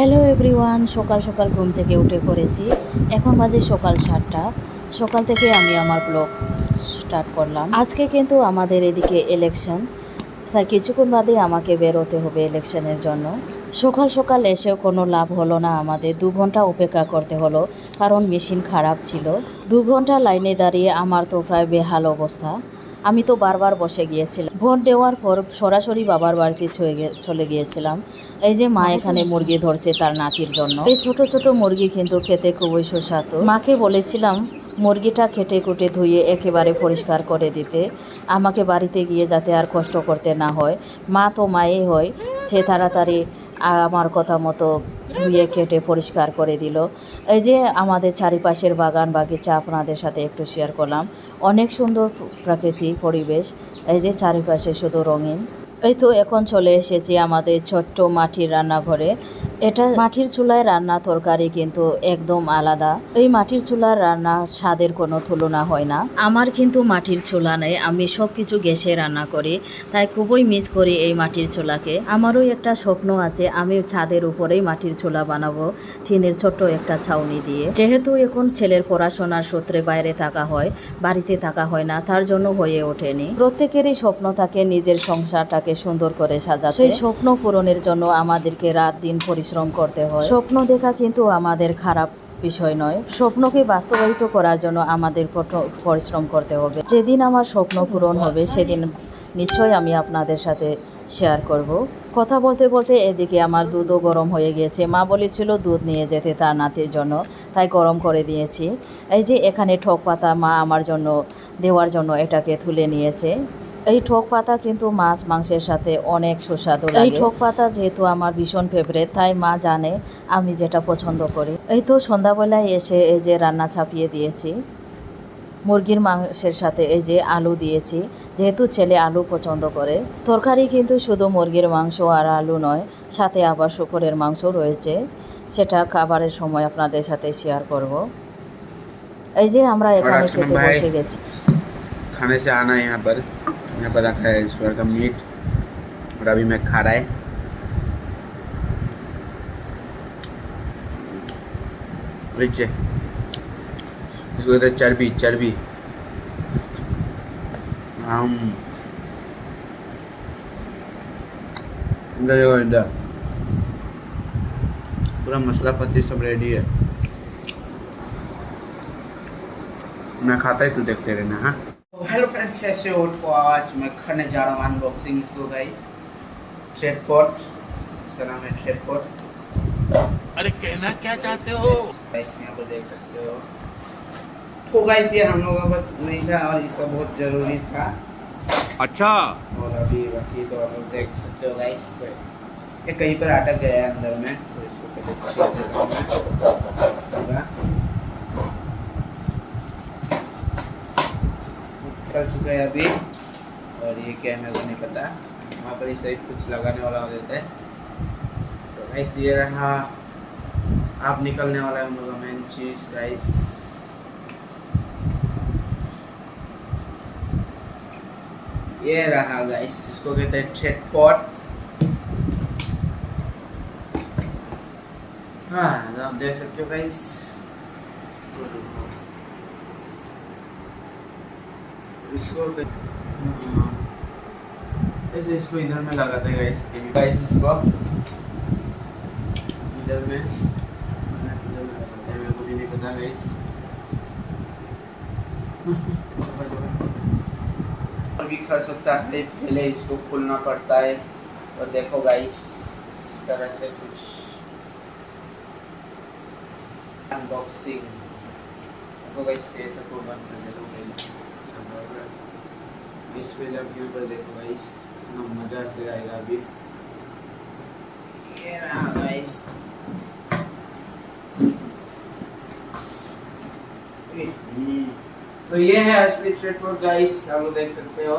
Hello everyone, সকাল সকাল ঘুম থেকে উঠে পড়েছি। এখন বাজে সকাল সাতটা। সকাল থেকে আমি আমার ব্লগ স্টার্ট করলাম। আজকে কিন্তু আমাদের এদিকে ইলেকশন তাই কিছুক্ষণ বাদে আমাকে বেরোতে হবে ইলেকশনের জন্য। সকাল সকাল এসেও কোনো লাভ হলো না আমাদের। দু ঘণ্টা অপেক্ষা করতে হলো, কারণ মেশিন খারাপ ছিল। দু ঘণ্টা লাইনে দাঁড়িয়ে আমার তো প্রায় বেহাল অবস্থা। আমি তো বারবার বসে গিয়েছিলাম। ভোট দেওয়ার পর সরাসরি বাবার বাড়িতে চলে গিয়েছিলাম। এই যে মা এখানে মুরগি ধরছে তার নাতির জন্য। এই ছোট ছোট মুরগি কিন্তু খেতে খুবই সুস্বাদু। মাকে বলেছিলাম, মুরগিটা খেটে কুটে ধুয়ে একেবারে পরিষ্কার করে দিতে। আমাকে বাড়িতে গিয়ে যাতে আর কষ্ট করতে না হয়। মা তো মায়ে হয়। সে তাড়াতাড়ি আমার কথা মতো ধুয়ে কেটে পরিষ্কার করে দিল। এই যে আমাদের চারিপাশের বাগান বাগিচা আপনাদের সাথে একটু শেয়ার করলাম। অনেক সুন্দর প্রাকৃতিক পরিবেশ। এই যে চারিপাশে শুধু রঙিন। এই তো এখন চলে এসেছি আমাদের ছোট্ট মাটির রান্নাঘরে। এটা মাটির চুলায় রান্না তরকারি কিন্তু একদম আলাদা। এই মাটির চুলার রান্না স্বাদের কোনো তুলনা হয় না। আমার কিন্তু মাটির চুলা নেই, আমি সব কিছু গ্যাসে রান্না করি, তাই খুবই মিস করি এই মাটির চুলাকে। আমারও একটা স্বপ্ন আছে, আমি ছাদের উপরেই মাটির চুলা বানাবো, টিনের ছোট্ট একটা ছাউনি দিয়ে। যেহেতু এখন ছেলের পড়াশোনার সূত্রে বাইরে থাকা হয়, বাড়িতে থাকা হয় না, তার জন্য হয়ে ওঠেনি। প্রত্যেকেরই স্বপ্ন থাকে নিজের সংসারটাকে সুন্দর করে সাজাতে। সেই স্বপ্ন পূরণের জন্য আমাদেরকে রাত দিন পরিশ্রম করতে হয়। স্বপ্ন দেখা কিন্তু আমাদের খারাপ বিষয় নয়। স্বপ্নকে বাস্তবায়িত করার জন্য আমাদের পরিশ্রম করতে হবে। যেদিন আমার স্বপ্ন পূরণ হবে, সেদিন নিশ্চয়ই আমি আপনাদের সাথে শেয়ার করব। কথা বলতে বলতে এদিকে আমার দুধও গরম হয়ে গিয়েছে। মা বলেছিল দুধ নিয়ে যেতে তার নাতির জন্য, তাই গরম করে দিয়েছি। এই যে এখানে ঠক পাতা মা আমার জন্য, দেওয়ার জন্য এটাকে তুলে নিয়েছে। এই ঠক পাতা কিন্তু মাছ মাংসের সাথে অনেক সুস্বাদু লাগে এই ঠক পাতা যেহেতু আমার ভীষণ ফেভারেট তাই মা জানে আমি যেটা পছন্দ করি এই তো সন্ধ্যাবেলায় এসে এই যে রান্না ছাপিয়ে দিয়েছি মুরগির মাংসের সাথে এই যে আলু দিয়েছি যেহেতু ছেলে আলু পছন্দ করে তরকারি কিন্তু শুধু মুরগির মাংস আর আলু নয় সাথে আবার শুকরের মাংস রয়েছে সেটা খাবারের সময় আপনাদের সাথে শেয়ার করব এই যে আমরা এখানে আজকে খেতে ভাই- বসে গেছি खाने से आना है यहाँ पर यहाँ पर रखा है सुअर का मीट। और अभी मैं खा रहा है। इसको कहते चर्बी चर्बी। हम इधर इधर। पूरा मसाला पत्ती सब रेडी है। मैं खाता ही तू देखते रहना हाँ। हेलो फ्रेंड्स कैसे हो? तो आज मैं करने जा रहा हूँ अनबॉक्सिंग इसको गाइस थ्रेड पॉट इसका नाम है थ्रेड पॉट अरे कहना क्या चाहते हो? गाइस यहाँ पर देख सकते हो। तो गाइस ये हम लोगों का बस नहीं था और इसका बहुत ज़रूरी था। अच्छा। और अभी बाकी तो आप लोग देख सकते हो गाइस ये कहीं पर अटक गया है अंदर में तो इसको पहले हूँ। चल चुका है अभी। और ये क्या है मेरे को नहीं पता। वहाँ पर इसे कुछ लगाने वाला हो जाता है। तो गाइस ये रहा। आप निकलने वाला है हम लोग मेन चीज़ गाइस ये रहा गाइस इसको कहते हैं थ्रेड पॉट हाँ तो आप देख सकते हो गाइस इसको हाँ, ऐसे इसको इधर में लगाते हैं गाइस गाइस इसको इधर में को भी और कर सकता है पहले इसको खोलना पड़ता है। तो देखो गाइस इस तरह से कुछ अनबॉक्सिंग देखो गाइस ये सबको बंद कर देता हूँ इस पे जब यहाँ पर देखो गाइस कितना मजा से आएगा अभी ये रहा गाइस तो ये है असली ट्रेड गाइस आप लोग देख सकते हो